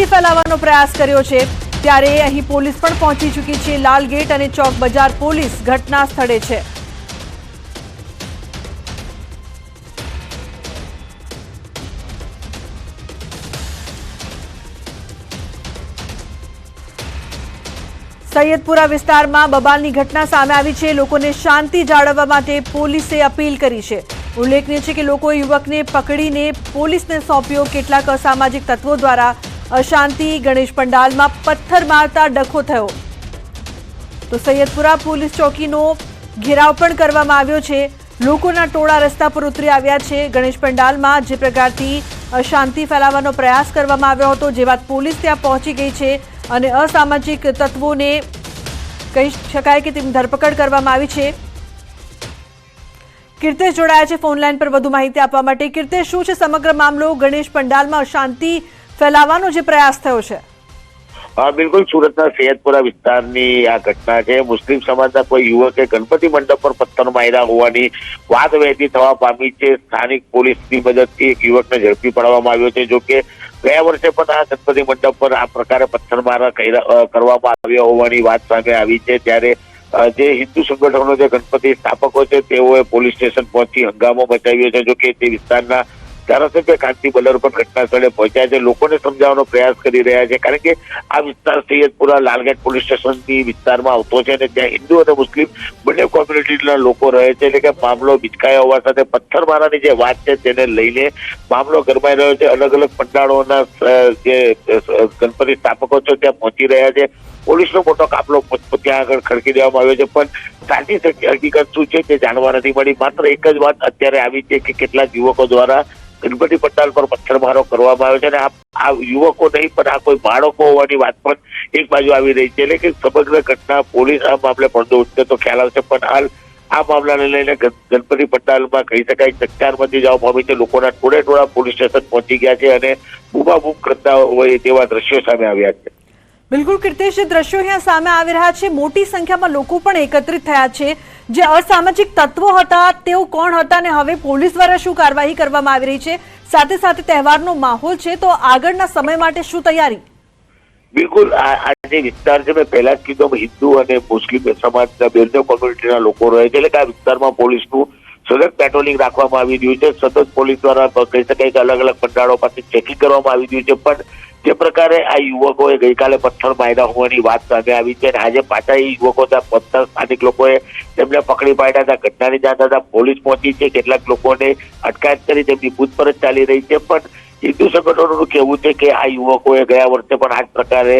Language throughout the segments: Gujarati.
અશાંતિ ફેલાવવાનો પ્રયાસ કર્યો છે. ત્યારે અહીં પોલીસ પણ પહોંચી ચૂકી છે. લાલ ગેટ અને ચોક બજાર પોલીસ ઘટના સ્થળે છે. સૈયદપુરા વિસ્તારમાં બબાલની ઘટના સામે આવી છે. લોકોને શાંતિ જાળવવા માટે પોલીસે અપીલ કરી છે. ઉલ્લેખનીય છે કે લોકોએ યુવકને પકડીને પોલીસને સોંપ્યો. કેટલાક અસામાજિક તત્વો દ્વારા અશાંતિ ગણેશ પંડાલમાં પથ્થર મારતા ડખો થયો. તો સૈયદપુરા પોલીસ ચોકીનો ઘેરાવ પણ કરવામાં આવ્યો છે. લોકોના ટોળા રસ્તા પર ઉતરી આવ્યા છે. ગણેશ પંડાલમાં જે પ્રકારથી અશાંતિ ફેલાવવાનો પ્રયાસ કરવામાં આવ્યો હતો, જે વાત પોલીસ ત્યાં પહોંચી ગઈ છે અને અસામાજિક તત્વોને કહી શકાય કે તેમની ધરપકડ કરવામાં આવી છે. કીર્તેશ જોડાયા છે ફોનલાઈન પર વધુ માહિતી આપવા માટે. કીર્તેશ, શું છે સમગ્ર મામલો? ગણેશ પંડાલમાં અશાંતિ ફેલાવવાનો જે પ્રયાસ થયો છે? બિલકુલ. સુરતના સૈયદપુરા વિસ્તારની આ ઘટના છે. મુસ્લિમ સમાજના કોઈ યુવકે ગણપતિ મંડપ પર પથ્થર માર્યા હોવાની વાત વહેતી થવા પામી છે. સ્થાનિક પોલીસની મદદથી એક યુવકને ઝડપી પાડવામાં આવ્યો છે. જો કે ગયા વર્ષે પણ આ ગણપતિ મંડપ પર આ પ્રકારે પથ્થરમારા કર્યા- કરવામાં આવ્યા હોવાની વાત સામે આવી છે. ત્યારે જે હિન્દુ સંગઠનો જે ગણપતિ સ્થાપકો છે, તેઓએ પોલીસ સ્ટેશન પહોંચી હંગામો મચાવ્યો છે. જોકે તે વિસ્તારના ધારાસભ્ય કાંતિ બલર પણ ઘટના સ્થળે પહોંચ્યા છે. લોકોને સમજાવવાનો પ્રયાસ કરી રહ્યા છે. કારણ કે આ વિસ્તાર સૈયદપુરા લાલગેટ પોલીસ સ્ટેશનથી વિસ્તારમાં આવતો છે અને ત્યાં હિન્દુ અને મુસ્લિમ બંને કોમ્યુનિટીના લોકો રહે છે. એટલે કે મામલો બિચકાયા હોવા સાથે પથ્થરમારાની જે વાત છે તેને લઈને મામલો ગરમાઈ રહ્યો છે. અલગ અલગ પંડાળોના જે ગણપતિ સ્થાપકો છે ત્યાં પહોંચી રહ્યા છે. પોલીસનો મોટો કાફલો ત્યાં આગળ ખડકી દેવામાં આવ્યો છે. પણ સાચી હકીકત શું છે તે જાણવા નથી મળી. માત્ર એક જ વાત અત્યારે આવી છે કે કેટલાક યુવકો દ્વારા ગણપતિ પંડાલ પર પથ્થરમારો કરવામાં આવ્યો છે અને આ યુવકો નહીં, પણ આ કોઈ બાળકો હોવાની વાત પણ એક બાજુ આવી રહી છે. એટલે કે સમગ્ર ઘટના પોલીસ આ મામલે પડદો ઉઠશે તો ખ્યાલ આવશે, પણ હાલ આ મામલાને લઈને ગણપતિ પંડાલમાં કહી શકાય ચકચાર મચી જવા પામી છે. લોકોના ટોળે ટોળા પોલીસ સ્ટેશન પહોંચી ગયા છે અને બૂમાબૂમ કરતા હોય તેવા દ્રશ્યો સામે આવ્યા છે. બિલકુલ, કીર્તેશ, દ્રશ્યો અહીંયા સામે આવી રહ્યા છે. મોટી સંખ્યામાં લોકો પણ એકત્રિત થયા છે. જે અસામાજિક તત્વો હતા, તેઓ કોણ હતા અને હવે પોલીસ દ્વારા શું કાર્યવાહી કરવામાં આવી રહી છે? સાથે સાથે તહેવારનો માહોલ છે, તો આગળના સમય માટે શું તૈયારી? બિલકુલ, આ જે વિસ્તાર છે, મેં પહેલા જ કીધું હિન્દુ અને મુસ્લિમ સમાજના બંને કોમ્યુનિટીના લોકો રહે છે, એટલે આ વિસ્તારમાં પોલીસનું સતત પેટ્રોલિંગ રાખવામાં આવી રહ્યું છે. સતત પોલીસ દ્વારા કહી શકાય કે અલગ અલગ પંડાળો પાસે ચેકિંગ કરવામાં આવી રહ્યું છે, પણ જે પ્રકારે આ યુવકોએ ગઈકાલે પથ્થર માર્યા હોવાની વાત સામે આવી છે અને આજે પાછા એ યુવકો ત્યાં પથ્થર સ્થાનિક લોકોએ તેમને પકડી પાડ્યા હતા. ઘટનાની જાણ થતા પોલીસ પહોંચી છે. કેટલાક લોકોને અટકાયત કરી તેમની પૂછપરછ ચાલી રહી છે. પણ હિન્દુ સંગઠનોનું કહેવું છે કે આ યુવકોએ ગયા વર્ષે પણ આ જ પ્રકારે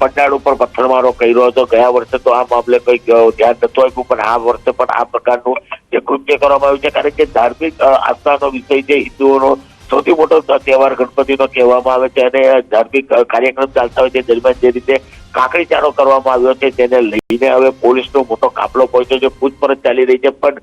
પંડાળ ઉપર પથ્થરમારો કર્યો હતો. ગયા વર્ષે તો આ મામલે કંઈક ધ્યાન નતું આપ્યું, પણ આ વર્ષે પણ આ પ્રકારનું જે કૃત્ય કરવામાં આવ્યું છે. કારણ કે ધાર્મિક આસ્થાનો વિષય છે. હિન્દુઓનો સૌથી મોટો તહેવાર ગણપતિનો કહેવામાં આવે છે અને ધાર્મિક કાર્યક્રમ ચાલતા હોય તે દરમિયાન જે રીતે કાકડી ચારો કરવામાં આવ્યો છે તેને લઈને હવે પોલીસનો મોટો કાફલો પહોંચ્યો છે, પૂછપરછ ચાલી રહી છે, પણ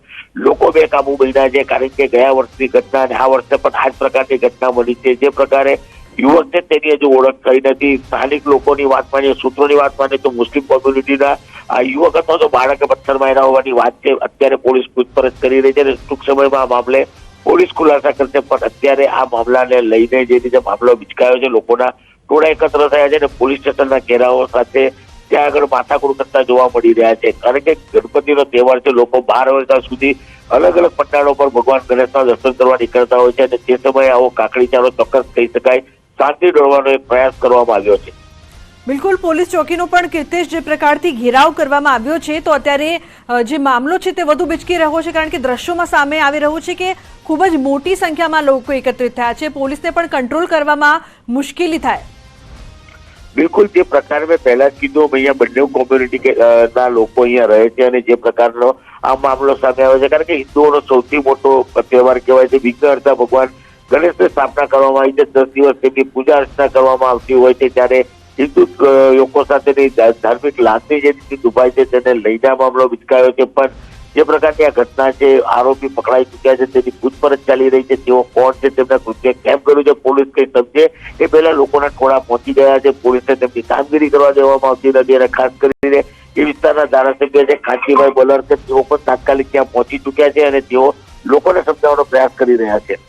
લોકો બેકાબુ બન્યા છે, કારણ કે ગયા વર્ષની ઘટના અને આ વર્ષે પણ આ જ પ્રકારની ઘટના બની છે. જે પ્રકારે યુવક છે તેની હજુ ઓળખ થઈ નથી. સ્થાનિક લોકોની વાત માનીએ, સૂત્રોની વાત માનીએ, તો મુસ્લિમ કોમ્યુનિટીના આ યુવક અથવા તો બાળકે પથ્થર માર્યા હોવાની વાત છે. અત્યારે પોલીસ પૂછપરછ કરી રહી છે અને ટૂંક સમયમાં આ મામલે પોલીસ ખુલાસા કરશે, પણ અત્યારે આ મામલાને લઈને જે રીતે મામલો વિચકાયો છે, લોકોના ટોળા એકત્ર થયા છે અને પોલીસ સ્ટેશનના ઘેરાઓ સાથે ત્યાં આગળ માથાકૂટ કરતા જોવા મળી રહ્યા છે. કારણ કે ગણપતિનો તહેવાર છે, લોકો બાર વાગ્યા સુધી અલગ અલગ પંડાળો પર ભગવાન ગણેશના દર્શન કરવા નીકળતા હોય છે અને તે સમયે આવો કાકડી ચારો ચોક્કસ કહી શકાય. શાંતિ ડોળવાનો એક પ્રયાસ કરવામાં આવ્યો છે. બિલકુલ, પોલીસ ચોકીનો પણ કીર્તેશ જે પ્રકારથી ઘેરાવ કરવામાં આવ્યો છે, તો અત્યારે જે મામલો છે તે વધુ બિચકી રહ્યો છે, કારણ કે દ્રશ્યોમાં સામે આવી રહ્યું છે કે ખૂબ જ મોટી સંખ્યામાં લોકો એકત્રિત થયા છે. પોલીસને પણ કંટ્રોલ કરવામાં મુશ્કેલી થાય. બિલકુલ, જે પ્રકાર મેં પહેલા જ કીધું અહીંયા બંને કોમ્યુનિટી ના લોકો અહીંયા રહે છે અને જે પ્રકારનો આ મામલો સામે આવે છે, કારણ કે હિન્દુઓનો સૌથી મોટો તહેવાર કહેવાય છે વિઘ્નહર્તા ભગવાન ગણેશની સ્થાપના કરવામાં આવી છે, દસ દિવસ તેમની પૂજા અર્ચના કરવામાં આવતી હોય છે, ત્યારે હિન્દુ લોકો સાથેની ધાર્મિક લાગણી જે રીતે દુભાય છે, તેને લઈને મામલો વિચકાયો છે. પણ જે પ્રકારની આ ઘટના છે, આરોપી પકડાઈ ચુક્યા છે, તેની પૂછપરછ ચાલી રહી છે. તેઓ કોણ છે, તેમના કૃત્ય કેમ કર્યું છે, પોલીસ કઈ સમજે? એ પહેલા લોકોના ટોળા પહોંચી ગયા છે. પોલીસને તેમની કામગીરી કરવા દેવામાં આવતી નથી. અને ખાસ કરીને એ વિસ્તારના ધારાસભ્ય છે કાંતિભાઈ બોલર છે, તેઓ પણ તાત્કાલિક ત્યાં પહોંચી ચુક્યા છે અને તેઓ લોકોને સમજાવવાનો પ્રયાસ કરી રહ્યા છે.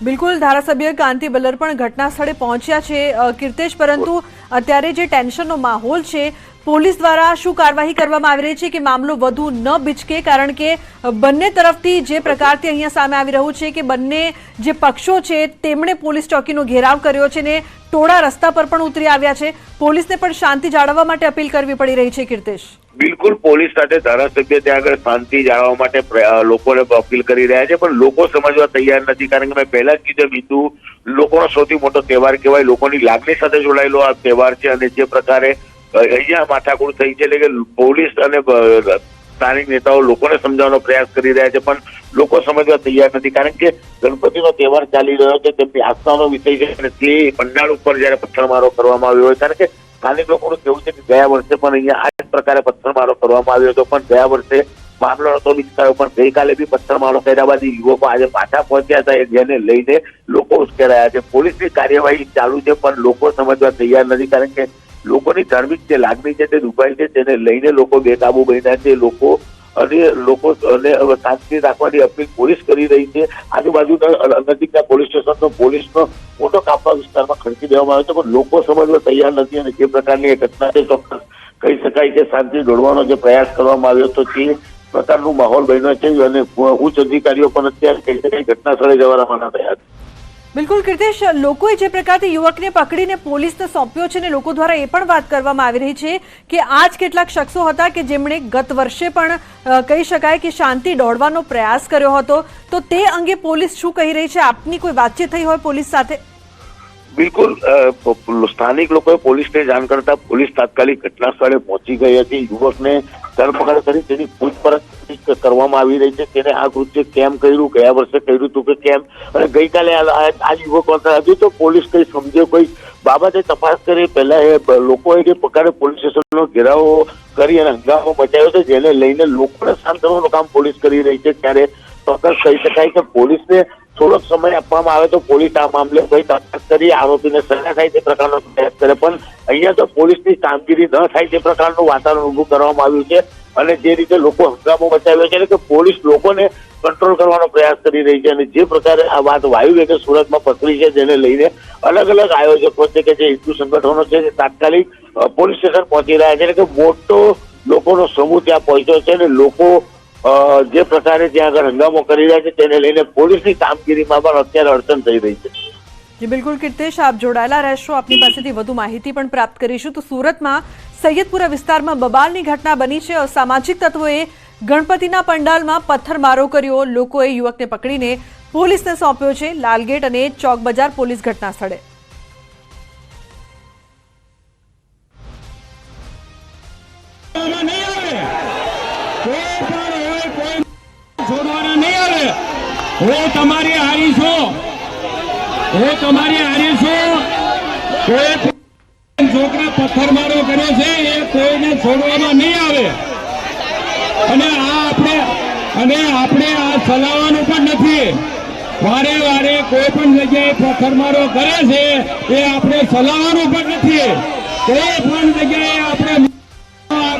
બિલકુલ, ધારાસભ્ય કાંતિ બલર પણ ઘટના સ્થળે પહોંચ્યા છે કીર્તેશ, પરંતુ અત્યારે જે ટેન્શનનો માહોલ છે પોલીસ દ્વારા શું કાર્યવાહી કરવામાં આવી રહી છે કે મામલો વધુ ન બિચકે? કારણ કે બંને તરફથી જે પ્રકારથી અહીંયા સામે આવી રહ્યું છે કે બંને જે પક્ષો છે, તેમણે પોલીસ ચોકીનો ઘેરાવ કર્યો છે ને ટોળા રસ્તા પર પણ ઉતરી આવ્યા છે. પોલીસને પણ શાંતિ જાળવવા માટે અપીલ કરવી પડી રહી છે, કીર્તેશ. બિલકુલ, પોલીસ સાથે ધારાસભ્ય ત્યાં આગળ શાંતિ જાળવવા માટે લોકોને અપીલ કરી રહ્યા છે. પણ લોકો સમજવા તૈયાર નથી. કારણ કે મેં પહેલા જ કીધું બીજું લોકોનો સૌથી મોટો તહેવાર કહેવાય. લોકોની લાગણી સાથે જોડાયેલો આ તહેવાર છે અને જે પ્રકારે અહીંયા માથાકૂટ થઈ છે. એટલે કે પોલીસ અને સ્થાનિક નેતાઓ લોકોને સમજાવવાનો પ્રયાસ કરી રહ્યા છે. પણ લોકો સમજવા તૈયાર નથી. કારણ કે ગણપતિનો તહેવાર ચાલી રહ્યો છે. તેમની આસ્થાનો વિષય છે. અને તે પંડાળ ઉપર જયારે પથ્થરમારો કરવામાં આવ્યો હોય, કારણ કે સ્થાનિક લોકોનું કેવું છે કે ગયા વર્ષે પણ અહીંયા આ જ પ્રકારે પથ્થરમારો કરવામાં આવ્યો હતો. પણ ગયા વર્ષે મામલો નતો વિસ્તારો પણ ગઈકાલે બી પથ્થરમારો કર્યા બાદ યુવકો આજે પાછા પહોંચ્યા હતા. જેને લઈને લોકો ઉશ્કેરાયા છે. પોલીસની કાર્યવાહી ચાલુ છે, પણ લોકો સમજવા તૈયાર નથી. કારણ કે લોકોની ધાર્મિક જે લાગણી છે તે દુભાઈ છે, તેને લઈને લોકો બેકાબુ બન્યા છે, લોકો અને લોકો અને શાંતિ રાખવાની અપીલ પોલીસ કરી રહી છે. આજુબાજુના નજીકના પોલીસ સ્ટેશનનો પોલીસનો મોટો કાપવા વિસ્તારમાં ખડકી દેવામાં આવ્યો છે, પણ લોકો સમજવા તૈયાર નથી અને જે પ્રકારની ઘટના છે, ચોક્કસ કહી શકાય કે શાંતિ દોડવાનો જે પ્રયાસ કરવામાં આવ્યો હતો, તે પ્રકારનું માહોલ બન્યો છે અને ઉચ્ચ અધિકારીઓ પણ અત્યારે કહી શકાય ઘટના સ્થળે જવા રવાના થયા છે. બિલકુલ કીર્તેશ, લોકોએ જે પ્રકારથી યુવકને પકડીને પોલીસને સોંપ્યો છે અને લોકો દ્વારા એ પણ વાત કરવામાં આવી રહી છે કે આ જ કેટલાક શખ્સો હતા કે જેમણે ગત વર્ષે પણ કહી શકાય કે શાંતિ દોડવાનો પ્રયાસ કર્યો હતો. તો તે અંગે પોલીસ શું કહી રહી છે? આપની કોઈ વાતચીત થઈ હોય પોલીસ સાથે? બિલકુલ સ્થાનિક લોકોએ પોલીસને જાણ કરતા પોલીસ તાત્કાલિક ઘટના સ્થળે પહોંચી ગઈ હતી. યુવકને ધરપકડ કરી તેની પૂછપરછ કરવામાં આવી રહી છે. તેને આ કૃત્ય કેમ કર્યું? ગયા વર્ષે કર્યું હતું કે કેમ? અને ગઈકાલે આ આ હજુ તો પોલીસ કઈ સમજે કોઈ બાબતે તપાસ કરી પહેલા એ લોકોએ જે પ્રકારે પોલીસ સ્ટેશનનો ઘેરાવો કરી અને હંગામો મચાવ્યો છે, જેને લઈને લોકોને શાંતવાનું કામ પોલીસ કરી રહી છે. ત્યારે ચોક્કસ કહી શકાય કે પોલીસને થોડોક સમય આપવામાં આવે તો પોલીસ આ મામલે કોઈ તપાસ કરી, આરોપીને સજા થાય તે પ્રકારનો પ્રયાસ કરે. પણ અહીંયા તો પોલીસની કામગીરી ન થાય તે પ્રકારનું વાતાવરણ ઊભું કરવામાં આવ્યું છે. અને જે રીતે લોકો હંગામો મચાવ્યો છે કે પોલીસ લોકોને કંટ્રોલ કરવાનો પ્રયાસ કરી રહી છે અને જે પ્રકારે આ વાત વાયુ વેગે સુરતમાં પથરી છે જેને લઈને અલગ અલગ આયોજકો છે કે જે હિન્દુ સંગઠનો છે તે તાત્કાલિક પોલીસ સ્ટેશન પહોંચી રહ્યા છે એટલે કે મોટો લોકોનો સમૂહ ત્યાં પહોંચ્યો છે અને લોકો જે પ્રકારે ત્યાં આગળ હંગામો કરી રહ્યા છે તેને લઈને પોલીસની કામગીરીમાં પણ અત્યારે અડચણ થઈ રહી છે. જી, બિલકુલ કીર્તેશ, આપ જોડાયેલા રહેશો. આપની પાસેથી વધુ માહિતી પણ પ્રાપ્ત કરીશું. તો સુરતમાં સૈયદપુરા વિસ્તારમાં બબાલની ઘટના બની છે. સામાજિક તત્વોએ ગણપતિના પંડાલમાં પથ્થરમારો કર્યો. લોકોએ યુવકને પકડીને પોલીસને સોંપ્યો છે. લાલગેટ અને ચોક બજાર પોલીસ ઘટના સ્થળે હું તમારી હારી છું. હું તમારી હારી છું કોઈ છોકરા પથ્થરમારો કર્યો છે, એ કોઈને છોડવામાં નહીં આવે. અને આ આપણે, અને આપણે આ ચલાવવાનું પણ નથી. વારે વારે કોઈ પણ જગ્યાએ પથ્થરમારો કરે છે, એ આપણે ચલાવવાનું પણ નથી. કોઈ પણ જગ્યાએ આપણે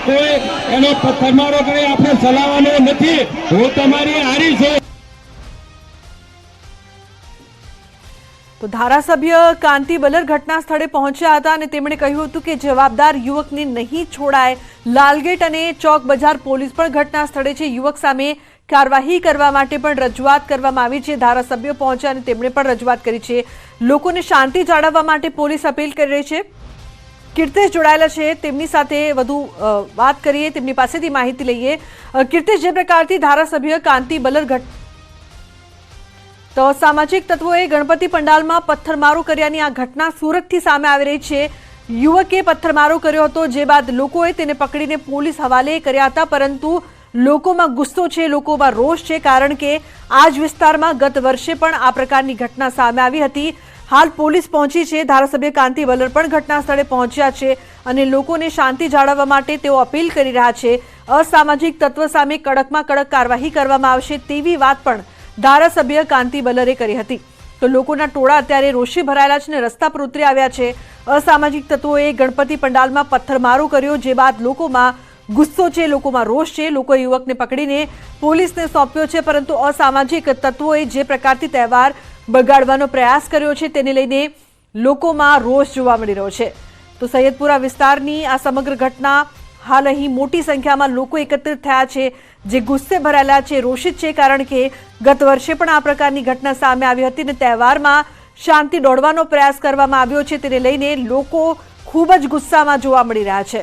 કોઈ એનો પથ્થરમારો કરે આપણે ચલાવવાનો નથી. હું તમારી હારી છું. તો ધારાસભ્ય કાંતિ બલર ઘટના સ્થળે પહોંચ્યા હતા અને તેમણે કહ્યું હતું કે જવાબદાર યુવકને નહીં છોડાય. લાલગેટ અને ચોક બજાર પોલીસ પણ ઘટના સ્થળે છે. યુવક સામે કાર્યવાહી કરવા માટે પણ રજૂઆત કરવામાં આવી છે. ધારાસભ્યો પહોંચ્યા અને તેમણે પણ રજૂઆત કરી છે. લોકોને શાંતિ જાળવવા માટે પોલીસ અપીલ કરી રહી છે. કીર્તેશ જોડાયેલા છે. તેમની સાથે વધુ વાત કરીએ. તેમની પાસેથી માહિતી લઈએ. કીર્તેશ, જે પ્રકારથી ધારાસભ્ય કાંતિ બલર ઘટ તો સામાજિક તત્વોએ ગણપતિ પંડાલમાં પથ્થરમારો કર્યાની આ ઘટના સુરતથી સામે આવી રહી છે. યુવકે પથ્થરમારો કર્યો હતો, જે બાદ લોકોએ તેને પકડીને પોલીસ હવાલે કર્યા હતા, પરંતુ લોકોમાં ગુસ્સો છે, લોકોમાં રોષ છે, કારણ કે આ જ વિસ્તારમાં ગત વર્ષે પણ આ પ્રકારની ઘટના સામે આવી હતી. હાલ પોલીસ પહોંચી છે, ધારાસભ્ય કાંતિ વલર પણ ઘટના સ્થળે પહોંચ્યા છે અને લોકોને શાંતિ જાળવવા માટે તેઓ અપીલ કરી રહ્યા છે. અસામાજિક તત્વ સામે કડકમાં કડક કાર્યવાહી કરવામાં આવશે તેવી વાત પણ ધારાસભ્ય કાંતિ બલરે કરી હતી. તો લોકોના ટોળા અત્યારે રોષે ભરાયેલા છે અને રસ્તા પર ઉતરી આવ્યા છે. અસામાજિક તત્વોએ ગણપતિ પંડાલમાં પથ્થરમારો કર્યો, જે બાદ લોકોમાં ગુસ્સો છે, લોકોમાં રોષ છે. લોકોએ યુવકને પકડીને પોલીસને સોંપ્યો છે, પરંતુ અસામાજિક તત્વોએ જે પ્રકારથી તહેવાર બગાડવાનો પ્રયાસ કર્યો છે, તેને લઈને લોકોમાં રોષ જોવા મળી રહ્યો છે. તો સૈયદપુરા વિસ્તારની આ સમગ્ર ઘટના હાલ અહીં મોટી સંખ્યામાં લોકો એકત્રિત થયા છે, જે ગુસ્સે ભરાયેલા છે, રોષિત છે, કારણ કે ગત વર્ષે પણ આ પ્રકારની ઘટના સામે આવી હતી અને તહેવારમાં શાંતિ દોડવાનો પ્રયાસ કરવામાં આવ્યો છે. તેને લઈને લોકો ખૂબ જ ગુસ્સામાં જોવા મળી રહ્યા છે.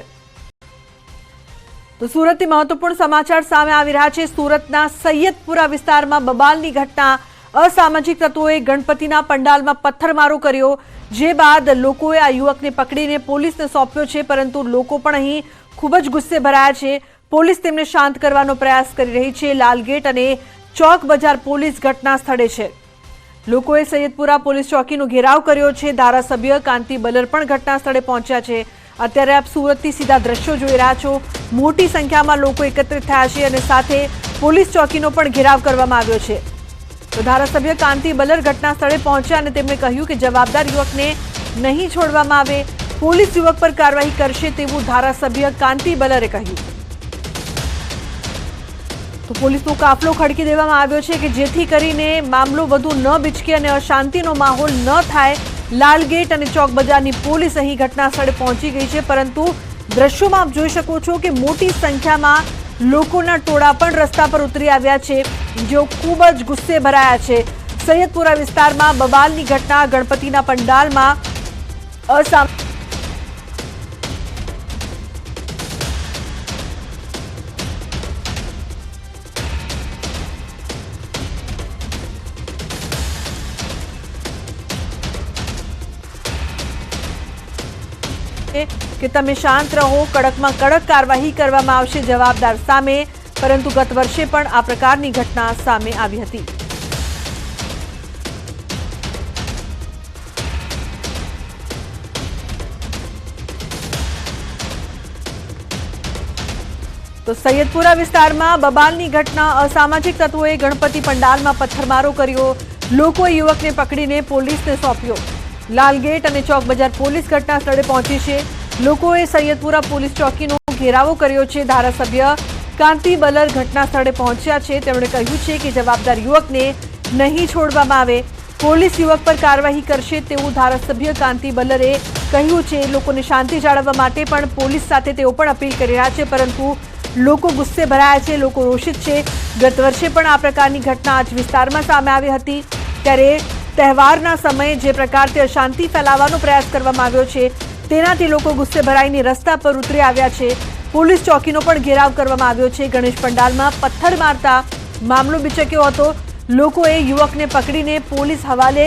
તો સુરતથી મહત્વપૂર્ણ સમાચાર સામે આવી રહ્યા છે. સુરતના સૈયદપુરા વિસ્તારમાં બબાલની ઘટના. અસામાજિક તત્વોએ ગણપતિના પંડાલમાં પથ્થરમારો કર્યો, જે બાદ લોકોએ આ યુવકને પકડીને પોલીસને સોંપ્યો છે, પરંતુ લોકો પણ અહીં ખૂબ જ ગુસ્સે ભરાયા છે. પોલીસ તેમને શાંત કરવાનો પ્રયાસ કરી રહી છે. લાલગેટ અને ચોક બજાર પોલીસ ઘટના સ્થળે છે. લોકોએ સૈયદપુરા પોલીસ ચોકીનો ઘેરાવ કર્યો છે. ધારાસભ્ય કાંતિ બલર પણ ઘટના સ્થળે પહોંચ્યા છે. અત્યારે આપ સુરતથી સીધા દ્રશ્યો જોઈ રહ્યા છો. મોટી સંખ્યામાં લોકો એકત્રિત થયા છે અને સાથે પોલીસ ચોકીનો પણ ઘેરાવ કરવામાં આવ્યો છે. તો ધારાસભ્ય કાંતિ બલર ઘટના સ્થળે પહોંચ્યા અને તેમણે કહ્યું કે જવાબદાર યુવકને નહીં છોડવામાં આવે. પોલીસ યુવક પર કાર્યવાહી કરશે તેવું ધારાસભ્ય કાંતિ બલરે કહ્યું. તો પોલીસનો કાફલો ખડકી દેવામાં આવ્યો છે કે જેથી કરીને મામલો વધુ ન બિચકે અને અશાંતિનો માહોલ ન થાય, લાલગેટ અને ચોક બજારની પોલીસ અહીં ઘટના સ્થળે પહોંચી ગઈ છે. પરંતુ દ્રશ્યોમાં આપ જોઈ શકો છો કે મોટી સંખ્યામાં લોકોના ટોળા પણ રસ્તા પર ઉતરી આવ્યા છે, જેઓ ખૂબ જ ગુસ્સે ભરાયા છે. સૈયદપુરા વિસ્તારમાં બબાલની ઘટના ગણપતિના પંડાલમાં અસામ કે તમે શાંત રહો, કડકમાં કડક કાર્યવાહી કરવામાં આવશે જવાબદાર સામે, પરંતુ ગત વર્ષે પણ આ પ્રકારની ઘટના સામે આવી હતી. તો સૈયદપુરા વિસ્તારમાં બબાલની ઘટના અસામાજિક તત્વોએ ગણપતિ પંડાલમાં પથ્થરમારો કર્યો. લોકોએ યુવકને પકડીને પોલીસને સોંપ્યો. લાલગેટ અને ચોક બજાર પોલીસ ઘટના સ્થળે પહોંચી છે. લોકોએ સૈયદપુરા પોલીસ ચોકીનો ઘેરાવો કર્યો છે. ધારાસભ્ય કાંતિ બલર ઘટના સ્થળે પહોંચ્યા છે. તેમણે કહ્યું છે કે જવાબદાર યુવકને નહીં છોડવામાં આવે. પોલીસ યુવક પર કાર્યવાહી કરશે તેવું ધારાસભ્ય કાંતિ બલરે કહ્યું છે. લોકોને શાંતિ જાળવવા માટે પણ પોલીસ સાથે તેઓ પણ અપીલ કરી રહ્યા છે, પરંતુ લોકો ગુસ્સે ભરાયા છે, લોકો રોષિત છે. ગત વર્ષે પણ આ પ્રકારની ઘટના આજ વિસ્તારમાં સામે આવી હતી. ત્યારે તહેવારના સમયે જે પ્રકારથી અશાંતિ ફેલાવવાનો પ્રયાસ કરવામાં આવ્યો છે તેનાથી લોકો ગુસ્સે ભરાઈને રસ્તા પર ઉતરી આવ્યા છે. પોલીસ ચોકીનો પણ ઘેરાવ કરવામાં આવ્યો છે. ગણેશ પંડાલમાં પથ્થર મારતા મામલો બિચક્યો હતો. લોકોએ યુવકને પકડીને પોલીસ હવાલે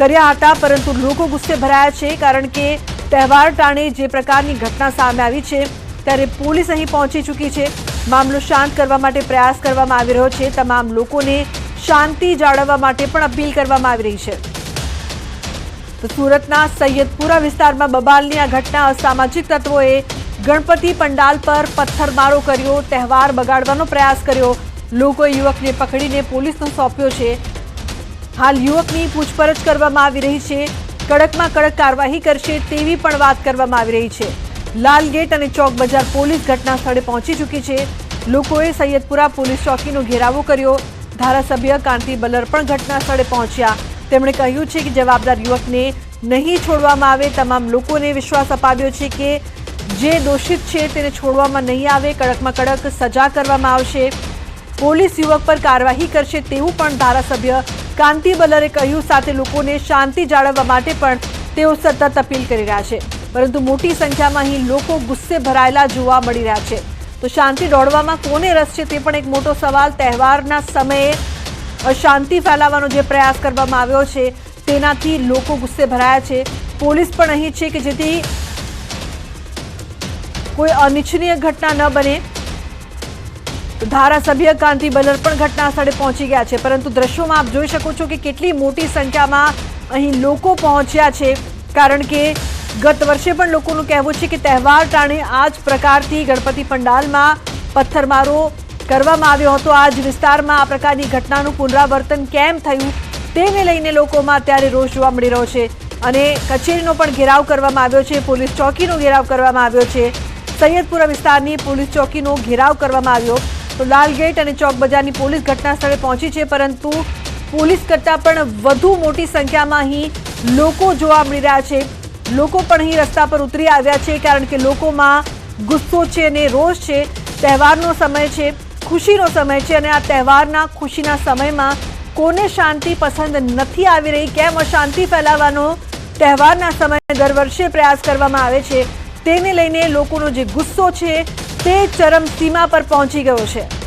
કર્યા હતા, પરંતુ લોકો ગુસ્સે ભરાયા છે કારણ કે તહેવાર ટાણે જે પ્રકારની ઘટના સામે આવી છે, ત્યારે પોલીસ અહીં પહોંચી ચૂકી છે. મામલો શાંત કરવા માટે પ્રયાસ કરવામાં આવી રહ્યો છે. તમામ લોકોને શાંતિ જાળવવા માટે પણ અપીલ કરવામાં આવી રહી છે. તો સુરતના સૈયદપુરા વિસ્તારમાં બબાલની આ ઘટના અસામાજિક તત્વોએ ગણપતિ પંડાલ પર પથ્થરમારો કર્યો, તહેવાર બગાડવાનો પ્રયાસ કર્યો. લોકોએ યુવકને પકડીને પોલીસને સોંપ્યો છે. હાલ યુવકની પૂછપરછ કરવામાં આવી રહી છે. કડકમાં કડક કાર્યવાહી કરશે તેવી પણ વાત કરવામાં આવી રહી છે. લાલ ગેટ અને ચોક બજાર પોલીસ ઘટના સ્થળે પહોંચી ચૂકી છે. લોકોએ સૈયદપુરા પોલીસ ચોકીનો ઘેરાવો કર્યો. ધારાસભ્ય કાંતિ બલર પણ ઘટના સ્થળે પહોંચ્યા. તેમણે કહ્યું છે કે જવાબદાર યુવકને નહીં છોડવામાં આવે. તમામ લોકોને વિશ્વાસ અપાવ્યો છે કે જે દોષિત છે તેને છોડવામાં નહીં આવે. કડકમાં કડક સજા કરવામાં આવશે. પોલીસ યુવક પર કાર્યવાહી કરશે તેવું પણ ધારાસભ્ય કાંતિ બલરે કહ્યું. સાથે લોકોને શાંતિ જાળવવા માટે પણ તેઓ સતત અપીલ કરી રહ્યા છે. પરંતુ મોટી સંખ્યામાં અહીં લોકો ગુસ્સે ભરાયેલા જોવા મળી રહ્યા છે. તો શાંતિ દોડવામાં કોને રસ છે તે પણ એક મોટો સવાલ. તહેવારના સમયે અશાંતિ ફેલાવવાનો જે પ્રયાસ કરવામાં આવ્યો છે, તેનાથી લોકો ગુસ્સે ભરાયા છે. પોલીસ પણ અહીં છે કે જેથી કોઈ અનિચ્છનીય ઘટના ન બને. ધારાસભ્ય કાંતિ બલર પણ ઘટના સ્થળે પહોંચી ગયા છે. પરંતુ દ્રશ્યોમાં આપ જોઈ શકો છો કે કેટલી મોટી સંખ્યામાં અહીં લોકો પહોંચ્યા છે. કારણ કે ગત વર્ષે પણ લોકોનું કહેવું છે કે તહેવાર ટાણે આ જ પ્રકારથી ગણપતિ પંડાલમાં પથ્થરમારો કરવામાં આવ્યો હતો. આ જ વિસ્તારમાં આ પ્રકારની ઘટનાનું પુનરાવર્તન કેમ થયું તેને લઈને લોકોમાં અત્યારે રોષ જોવા મળી રહ્યો છે અને કચેરીનો પણ ઘેરાવ કરવામાં આવ્યો છે. પોલીસ ચોકીનો ઘેરાવ કરવામાં આવ્યો છે. સૈયદપુરા વિસ્તારની પોલીસ ચોકીનો ઘેરાવ કરવામાં આવ્યો. તો લાલગેટ અને ચોક બજારની પોલીસ ઘટના સ્થળે પહોંચી છે, પરંતુ પોલીસ કરતાં પણ વધુ મોટી સંખ્યામાં અહીં લોકો જોવા મળી રહ્યા છે. લોકો પણ અહીં રસ્તા પર ઉતરી આવ્યા છે, કારણ કે લોકોમાં ગુસ્સો છે અને રોષ છે. તહેવારનો સમય છે. ખુશીનો સમય છે અને આ તહેવારના ખુશીના સમયમાં કોને શાંતિ પસંદ નથી આવી રહી. કેમ અશાંતિ ફેલાવવાનો તહેવારના સમયે દર વર્ષે પ્રયાસ કરવામાં આવે છે. તેને લઈને લોકોનો જે ગુસ્સો છે તે ચરમસીમા પર પહોંચી ગયો છે.